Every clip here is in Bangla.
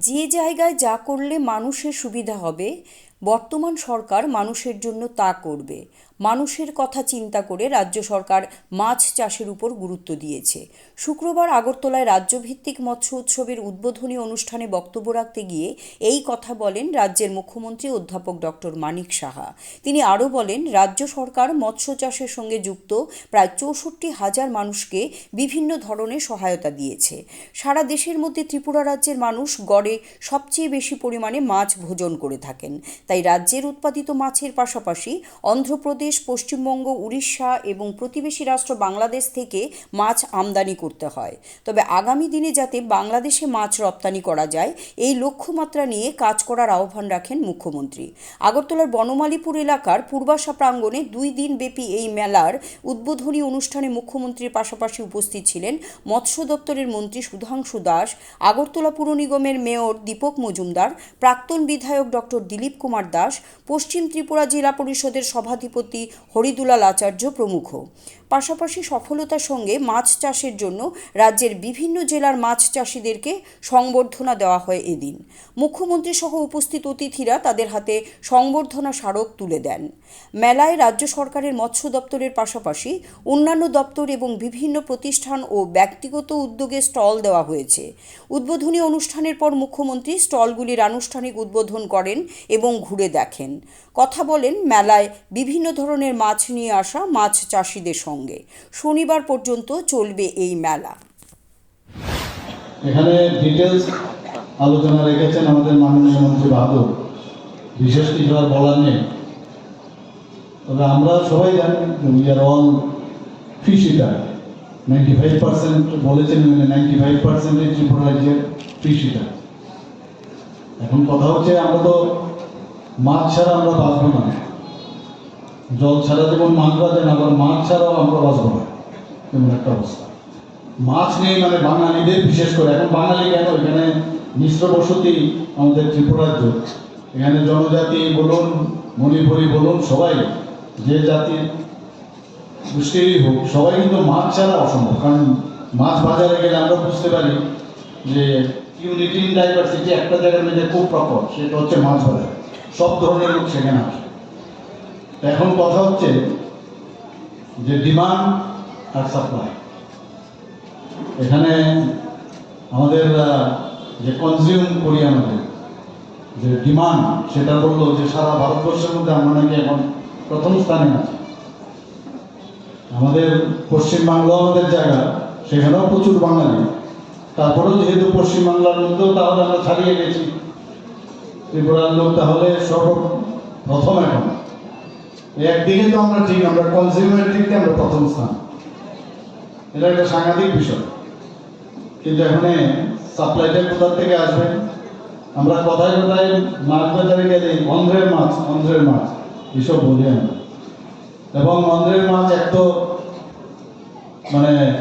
যে জায়গায় যা করলে মানুষের সুবিধা হবে বর্তমান সরকার মানুষের জন্য তা করবে। মানুষের কথা চিন্তা করে রাজ্য সরকার মাছ চাষের উপর গুরুত্ব দিয়েছে। শুক্রবার আগরতলায় রাজ্যভিত্তিক মৎস্য উৎসবের উদ্বোধনী অনুষ্ঠানে বক্তব্য রাখতে গিয়ে এই কথা বলেন রাজ্যের মুখ্যমন্ত্রী অধ্যাপক ডক্টর মানিক সাহা। তিনি আরও বলেন, রাজ্য সরকার মৎস্য চাষের সঙ্গে যুক্ত প্রায় চৌষট্টি হাজার মানুষকে বিভিন্ন ধরনের সহায়তা দিয়েছে। সারা দেশের মধ্যে ত্রিপুরা রাজ্যের মানুষ গড়ে সবচেয়ে বেশি পরিমাণে মাছ ভোজন করে থাকেন। তাই রাজ্যের উৎপাদিত মাছের পাশাপাশি অন্ধ্রপ্রদেশ পশ্চিমবঙ্গ, উড়িষ্যা এবং প্রতিবেশী রাষ্ট্র বাংলাদেশ থেকে মাছ আমদানি করতে হয়। তবে আগামী দিনে যাতে বাংলাদেশে মাছ রপ্তানি করা যায়, এই লক্ষ্যমাত্রা নিয়ে কাজ করার আহ্বান রাখেন মুখ্যমন্ত্রী। আগরতলার বনমালীপুর এলাকার পূর্বাশা প্রাঙ্গণে দুই দিন ব্যাপী এই মেলার উদ্বোধনী অনুষ্ঠানে মুখ্যমন্ত্রীর পাশাপাশি উপস্থিত ছিলেন মৎস্য দপ্তরের মন্ত্রী সুধাংশু দাস, আগরতলা পুর নিগমের মেয়র দীপক মজুমদার, প্রাক্তন বিধায়ক ডক্টর দিলীপ কুমার দাস, পশ্চিম ত্রিপুরা জেলা পরিষদের সভাধিপতি হরিদুলাল আচার্য প্রমুখ। পাশাপাশি সফলতার সঙ্গে মাছ চাষের জন্য রাজ্যের বিভিন্ন জেলার মাছ চাষিদেরকে সংবর্ধনা দেওয়া হয় এদিন। মুখ্যমন্ত্রী সহ উপস্থিত অতিথিরা তাদের হাতে সংবর্ধনা স্মারক তুলে দেন। মেলায় রাজ্য সরকারের মৎস্য দপ্তরের পাশাপাশি অন্যান্য দপ্তর এবং বিভিন্ন প্রতিষ্ঠান ও ব্যক্তিগত উদ্যোগে স্টল দেওয়া হয়েছে। উদ্বোধনী অনুষ্ঠানের পর মুখ্যমন্ত্রী স্টলগুলির আনুষ্ঠানিক উদ্বোধন করেন এবং ঘুরে দেখেন। কথা বলেন মেলায় বিভিন্ন ধরনের মাছ নিয়ে আসা মাছ চাষিদের সঙ্গে। শনিবার পর্যন্ত চলবে এই মেলা। এখানে ডিটেলস আলোচনা রেখেছেন আমাদের মাননীয় মন্ত্রী বাহাদুর। বিশেষ কিছু আর বলার নেই। তবে আমরা সবাই জানি we are all eater ninety five percent বলেছেন নাইনটি ফাইভ পার্সেন্টেজ ত্রিপুরা রাজ্যের ইটার এখন কথা হচ্ছে আমরা তো মাছ ছাড়া আমরা বাঁচবো না। জল ছাড়া যেমন মাছ বাঁচে না, আবার মাছ ছাড়াও আমরা বাঁচবো না। এমন একটা অবস্থা। মাছ নেই মানে বাঙালিদের, বিশেষ করে এখন বাঙালি কেন? এখানে মিশ্র বসতি আমাদের ত্রিপুরাজ্য এখানে জনজাতি বলুন, মণিপুরি বলুন, সবাই যে জাতির গোষ্ঠীরই হোক, সবাই কিন্তু মাছ ছাড়া অসম্ভব। কারণ মাছ বাজারে গেলে আমরা বুঝতে পারি যে ইউনিটি ইন ডাইভার্সিটি একটা জায়গার মধ্যে খুব প্রকট, সেটা হচ্ছে মাছ বাজার। সব ধরনের লোক সেখানে আসে। এখন কথা হচ্ছে যে ডিমান্ড আর সাপ্লাই এখানে আমাদের যে কনজিউম করি আমাদের, যে ডিমান্ড সেটা বলল যে সারা ভারতবর্ষের মধ্যে আমরা নাকি এখন প্রথম স্থানে আছি। আমাদের পশ্চিমবাংলা আমাদের জায়গা, সেখানেও প্রচুর বাঙালি। তারপরেও যেহেতু পশ্চিমবাংলার মধ্যেও তাহলে আমরা ছাড়িয়ে গেছি। ত্রিপুরার লোক তাহলে সর্ব প্রথম এখন। একদিকে তো আমরা ঠিক, আমরা কনজিউমের দিক আমরা প্রথম স্থান। এটা একটা সাংঘাতিক বিষয়। কিন্তু এখানে সাপ্লাইটা কোথা থেকে আসবে? আমরা কথায় কথায় মাছ বাজারে গেলে অন্ধ্রের মাছ অন্ধ্রের মাছ, এসব বলি আমরা। এবং অন্ধ্রের মাছ এক তো মানে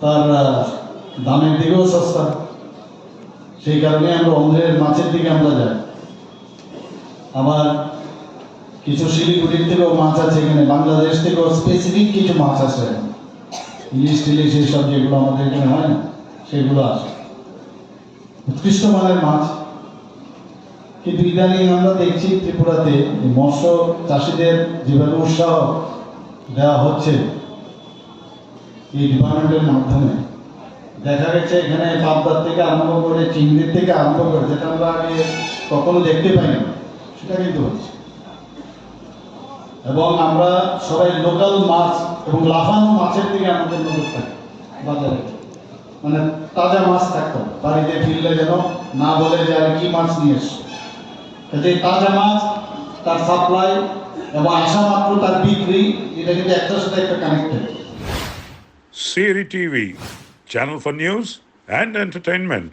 তার দামের দিকেও সস্তা। সেই কারণে আমরা অন্ধ্রের মাছের দিকে আমরা যাই। আবার কিছু শিলিগুড়ির থেকেও মাছ আছে এখানে, বাংলাদেশ থেকেও স্পেসিফিক কিছু মাছ আছে। ইলিশ টিলিশ এইসব যেগুলো আমাদের এখানে হয় না, সেগুলো আছে। উৎকৃষ্ট মানের মাছ। কিন্তু ইদানিং আমরা দেখছি ত্রিপুরাতে মৎস্য চাষিদের যেভাবে উৎসাহ দেওয়া হচ্ছে, এই ডিপার্টমেন্টের মাধ্যমে। দেখা গেছে এখানে পাবদার থেকে আরম্ভ করে চিংড়ির থেকে আরম্ভ করে, যেটা আমরা আগে কখনো দেখতে পাইনি, সেটা কিন্তু হচ্ছে। এবং আমরা সবাই লোকাল মাছ এবং লাফানো মাছের দিকে আমাদের নজর থাকে বাজারে। মানে তাজা মাছ থাকতো বাড়িতে ফিরলে যেন না বলে যে আর কি মাছ নিয়ে এসছো। কাজে তাজা মাছ তার সাপ্লাই এবং আসা মাত্র তার বিক্রি এটা কিন্তু একটার সাথে একটা connected Siri TV, channel for news and entertainment.